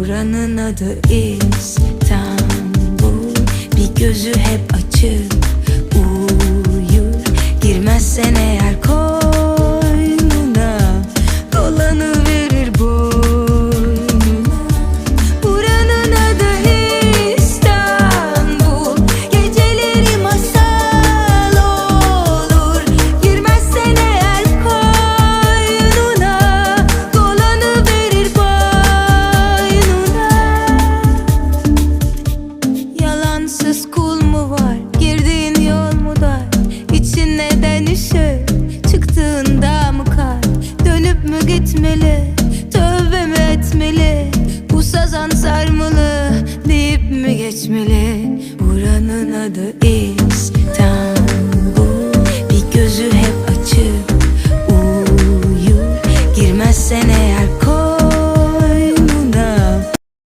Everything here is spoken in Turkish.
Buranın adı İstanbul. Bir gözü hep açık kul mu var? Girdiğin yol mu dar? İçin neden şey? üşür? Çıktığında mı kar? Dönüp mü gitmeli? Tövbe mi etmeli? Bu sazan sarmalı deyip mi geçmeli? Buranın adı İstanbul Bir gözü hep açık uyur Girmezsen eğer